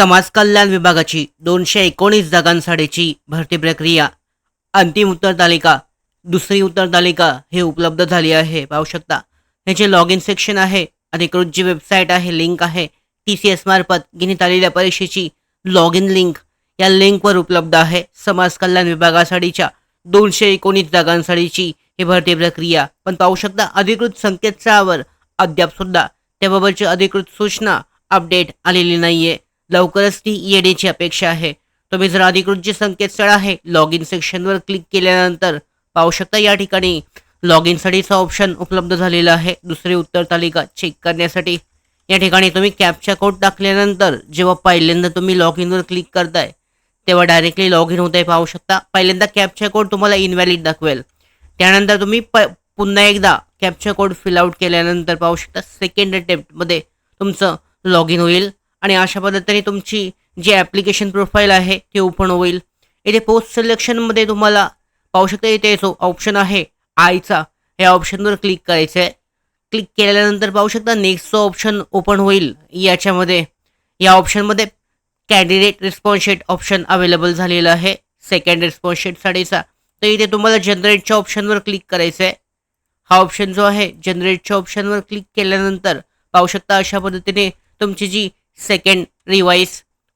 समाज कल्याण विभागाची दोनशे एकोणीस जागांसाठीची भरती प्रक्रिया. अंतिम उत्तर तालिका दुसरी उत्तर तालिका हे उपलब्ध झाली आहे पाहू शकता. ह्याचे लॉग इन सेक्शन आहे अधिकृत जी वेबसाईट आहे लिंक आहे. टी सी एस मार्फत घेण्यात आलेल्या परीक्षेची लॉग इन लिंक या लिंकवर उपलब्ध आहे. समाज कल्याण विभागासाठीच्या दोनशे एकोणीस जागांसाठीची ही भरती प्रक्रिया. पण पाहू शकता अधिकृत संकेतस्थळावर अद्याप सुद्धा त्याबाबतची अधिकृत सूचना अपडेट आलेली नाहीये. लवकरच ती येण्याची अपेक्षा आहे. तुम्ही जर अधिकृत जे संकेतस्थळ आहे लॉग इन सेक्शनवर क्लिक केल्यानंतर पाहू शकता या ठिकाणी लॉग इनसाठीचा ऑप्शन उपलब्ध झालेला आहे. दुसरी उत्तर तालिका चेक करण्यासाठी. या ठिकाणी तुम्ही कॅपचा कोड टाकल्यानंतर जेव्हा पहिल्यांदा तुम्ही लॉग इनवर क्लिक करताय तेव्हा डायरेक्टली लॉग इन होत आहे पाहू शकता. पहिल्यांदा कॅपचा कोड तुम्हाला इनव्हॅलिड दाखवेल. त्यानंतर तुम्ही प पुन्हा एकदा कॅपचा कोड फिल आउट केल्यानंतर पाहू शकता. सेकंड अटेम्प्टमध्ये तुमचं लॉग इन होईल. आणि अशा पद्धतीने तुमची जी ॲप्लिकेशन प्रोफाईल आहे ती ओपन होईल. इथे पोस्ट सिलेक्शनमध्ये तुम्हाला पाहू शकता इथे जो ऑप्शन आहे आयचा या ऑप्शनवर क्लिक करायचं आहे क्लिक केल्यानंतर पाहू शकता नेक्स्टचं ऑप्शन ओपन होईल याच्यामध्ये या ऑप्शनमध्ये candidate response sheet option available झालेलं आहे सेकंड रिस्पॉन्स शीटसाठीचा तर इथे तुम्हाला जनरेटच्या ऑप्शनवर क्लिक करायचं आहे हा ऑप्शन जो आहे जनरेटच्या ऑप्शनवर क्लिक केल्यानंतर पाहू शकता अशा पद्धतीने तुमची जी सेकंड रिवाईज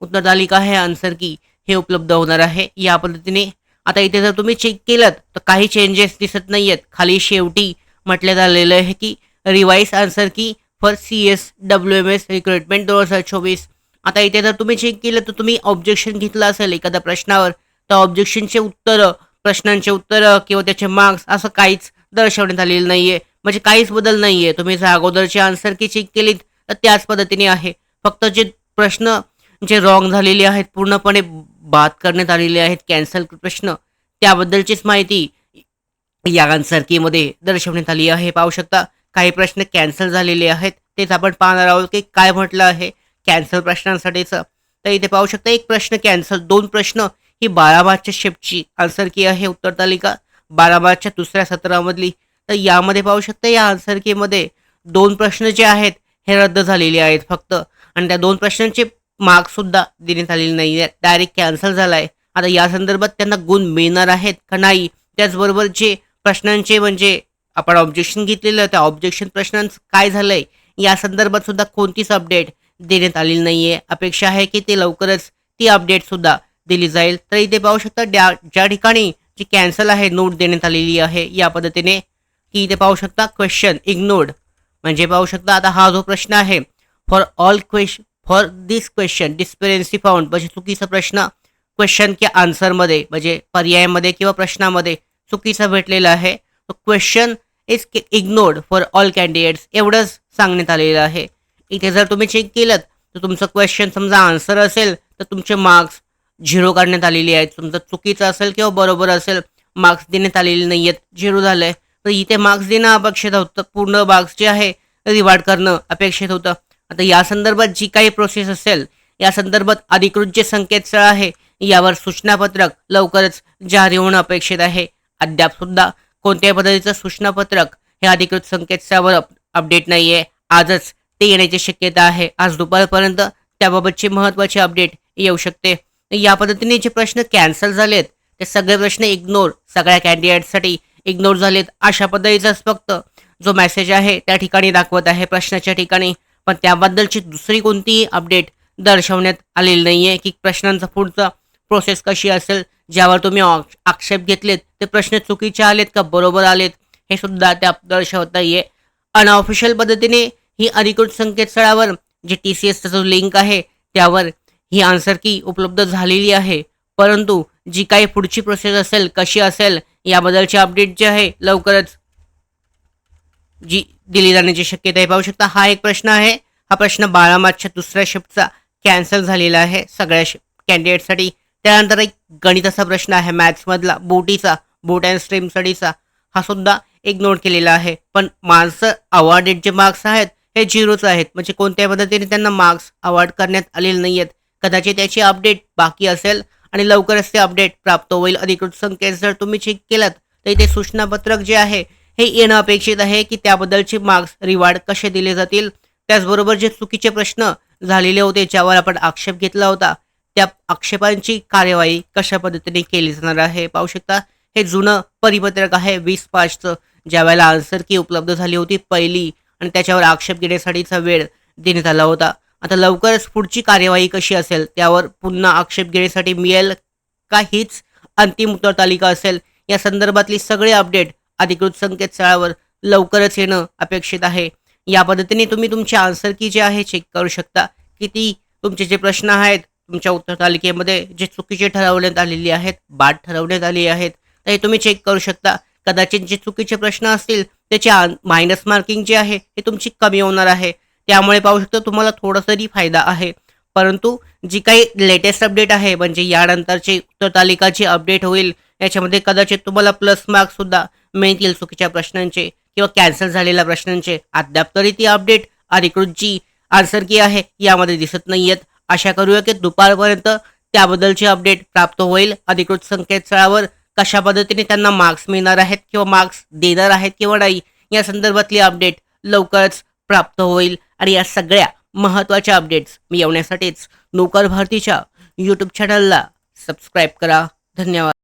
उत्तरतालिका आहे आन्सर की हे उपलब्ध होणार आहे या पद्धतीने. आता इथे जर तुम्ही चेक केलं तर काही चेंजेस दिसत नाही आहेत खाली शेवटी म्हटल्यात आलेलं आहे की revise answer key for C S W M S recruitment दोन हजार चोवीस. आता इथे जर तुम्ही चेक केलं तर तुम्ही ऑब्जेक्शन घेतलं असेल एखाद्या प्रश्नावर तर ऑब्जेक्शनचे उत्तरं प्रश्नांचे उत्तरं किंवा त्याचे मार्क्स असं काहीच दर्शवण्यात आलेलं नाही आहे म्हणजे काहीच बदल नाही आहे तुम्ही जर अगोदरचे आन्सर की चेक केलीत तर त्याच पद्धतीने आहे. फक्त जे प्रश्न जे रॉंग झालेले आहेत पूर्णपणे बाद करण्यात आलेले आहेत कॅन्सल प्रश्न त्याबद्दलचीच माहिती या आन्सरकीमध्ये दर्शवण्यात आली आहे. पाहू शकता काही प्रश्न कॅन्सल झालेले आहेत. तेच आपण पाहणार आहोत की काय म्हटलं आहे कॅन्सल प्रश्नांसाठीचं. तर इथे पाहू शकता एक प्रश्न कॅन्सल दोन प्रश्न ही बारा मार्चच्या शिफ्टची आन्सर की आहे उत्तर तालिका. बारा मार्चच्या दुसऱ्या सत्रामधली. तर यामध्ये पाहू शकता या आन्सर कीमध्ये दोन प्रश्न जे आहेत हे रद्द झालेले आहेत. फक्त आणि त्या दोन प्रश्नांचे मार्कसुद्धा देण्यात आलेले नाही आहेत डायरेक्ट कॅन्सल झाला आहे आता या संदर्भात त्यांना गुण मिळणार आहेत का नाही? त्याचबरोबर जे प्रश्नांचे म्हणजे आपण ऑब्जेक्शन घेतलेलं त्या ऑब्जेक्शन प्रश्नांचं काय झालंय? या संदर्भात सुद्धा कोणतीच अपडेट देण्यात आलेली नाही आहे अपेक्षा आहे की ते लवकरच ती अपडेटसुद्धा दिली जाईल. तर इथे पाहू शकता ज्या ज्या ठिकाणी जी कॅन्सल आहे नोट देण्यात आलेली आहे या पद्धतीने. की इथे पाहू शकता क्वेश्चन इग्नोर्ड म्हणजे पाहू शकता आता हा जो प्रश्न आहे for all question for this question discrepancy found म्हणजे चुकीचा प्रश्न क्वेश्चन किंवा आन्सरमध्ये म्हणजे पर्यायामध्ये किंवा प्रश्नामध्ये चुकीचा भेटलेला आहे. Question is ignored for all candidates एवढंच सांगण्यात आलेलं आहे. इथे जर तुम्ही चेक केलं तर तुमचं क्वेश्चन समजा आन्सर असेल तर तुमचे मार्क्स झिरो काढण्यात आलेले आहेत. तुमचं चुकीचं असेल किंवा बरोबर असेल मार्क्स देण्यात आलेले नाही आहेत झिरो झालं आहे तर इथे मार्क्स देणं अपेक्षित होतं. पूर्ण मार्क्स जे आहे रिवार्ड करणं अपेक्षित होतं. आता या संदर्भात जी काही प्रोसेस असेल या संदर्भात अधिकृत जे संकेतस्थळ आहे. यावर सूचनापत्रक लवकरच जारी होणं अपेक्षित आहे. अद्याप सुद्धा कोणत्याही पद्धतीचं सूचनापत्रक हे अधिकृत संकेतस्थळावर अपडेट नाही आहे आजच ते येण्याची शक्यता आहे. आज दुपारपर्यंत त्याबाबतचे महत्त्वाचे अपडेट येऊ शकते. या पद्धतीने जे प्रश्न कॅन्सल झालेत ते सगळे प्रश्न इग्नोर सगळ्या कॅन्डिडेटसाठी इग्नोर झालेत अशा पद्धतीचाच फक्त जो मेसेज आहे त्या ठिकाणी दाखवत आहे प्रश्नाच्या ठिकाणी. पण त्याबद्दलची दुसरी कोणतीही अपडेट दर्शवण्यात आलेली नाही आहे की प्रश्नांचा पुढचा प्रोसेस कशी असेल ज्यावर तुम्ही आक्षेप घेतलेत ते प्रश्न चुकीचे आलेत का बरोबर आलेत हे सुद्धा त्या दर्शवता नाहीये. अनऑफिशियल पद्धतीने ही अधिकृत संकेतस्थळावर जे टी सी एसचा जो लिंक आहे त्यावर ही आन्सर की उपलब्ध झालेली आहे. परंतु जी काही पुढची प्रोसेस असेल कशी असेल याबद्दलचे अपडेट जे आहे लवकरच जी दिली जाण्याची शक्यता आहे. पाहू शकता हा एक प्रश्न आहे. हा प्रश्न बारा मार्चच्या दुसऱ्या शिफ्टचा कॅन्सल झालेला आहे. सगळ्या कॅन्डिडेटसाठी त्यानंतर एक गणिताचा प्रश्न आहे. मॅथ्समधला बोटीचा बोट अँड स्ट्रीम स्टडीचा हा सुद्धा इग्नोर केलेला आहे. पण माणसं अवॉर्डेड जे मार्क्स आहेत हे झिरोच आहेत. म्हणजे कोणत्या पद्धतीने त्यांना मार्क्स अवॉर्ड करण्यात आलेले नाही आहेत कदाचित त्याची अपडेट बाकी असेल आणि लवकरच ते अपडेट प्राप्त होईल. अधिकृत संकेत जर तुम्ही चेक केलात तर इथे सूचनापत्रक जे आहे हे येणं अपेक्षित आहे की त्याबद्दलचे मार्क्स रिवार्ड कसे दिले जातील? त्याचबरोबर जे चुकीचे प्रश्न झालेले होते ज्यावर आपण आक्षेप घेतला होता त्या आक्षेपांची कार्यवाही कशा पद्धतीने केली जाणार आहे? पाहू शकता हे जुनं परिपत्रक आहे वीस पाचचं ज्या वेळेला आन्सर की उपलब्ध झाली होती पहिली आणि त्याच्यावर आक्षेप घेण्यासाठीचा वेळ देण्यात आला होता. आता लवकरच पुढची कार्यवाही कशी असेल त्यावर पुन्हा आक्षेप घेण्यासाठी मिळेल का हीच अंतिम उत्तर तालिका असेल. या संदर्भातली सगळे अपडेट अधिकृत संकेतस्थळावर लवकरच येणं अपेक्षित आहे. या पद्धतीने तुम्ही तुमचे आन्सर की जे आहे चेक करू शकता. किती तुमचे जे प्रश्न आहेत तुमच्या उत्तर तालिकेमध्ये जे चुकीचे ठरवण्यात आलेले आहेत बाद ठरवण्यात आली आहेत तर हे तुम्ही चेक करू शकता. कदाचित जे चुकीचे प्रश्न असतील त्याचे मायनस मार्किंग जे आहे हे तुमची कमी होणार आहे. त्यामुळे पाहू शकतो तुम्हाला थोडा तरी फायदा आहे. परंतु जी काही लेटेस्ट अपडेट आहे म्हणजे यानंतरची उत्तर तालिका जी अपडेट होईल याच्यामध्ये कदाचित तुम्हाला प्लस मार्क्ससुद्धा मिळतील चुकीच्या प्रश्नांचे किंवा कॅन्सल झालेल्या प्रश्नांचे. अद्याप तरी ती अपडेट अधिकृत जी आन्सर की आहे यामध्ये दिसत नाहीयेत. आशा करूया की दुपारपर्यंत त्याबद्दलची अपडेट प्राप्त होईल. अधिकृत संकेतस्थळावर कशा पद्धतीने त्यांना मार्क्स मिळणार आहेत किंवा मार्क्स देणार आहेत किंवा नाही या संदर्भातली अपडेट लवकरच प्राप्त होईल. आणि या सगळ्या महत्त्वाच्या अपडेट्स मी येवण्यासाठीच नोकर भारतीच्या यूट्यूब चॅनलला सबस्क्राईब करा. धन्यवाद.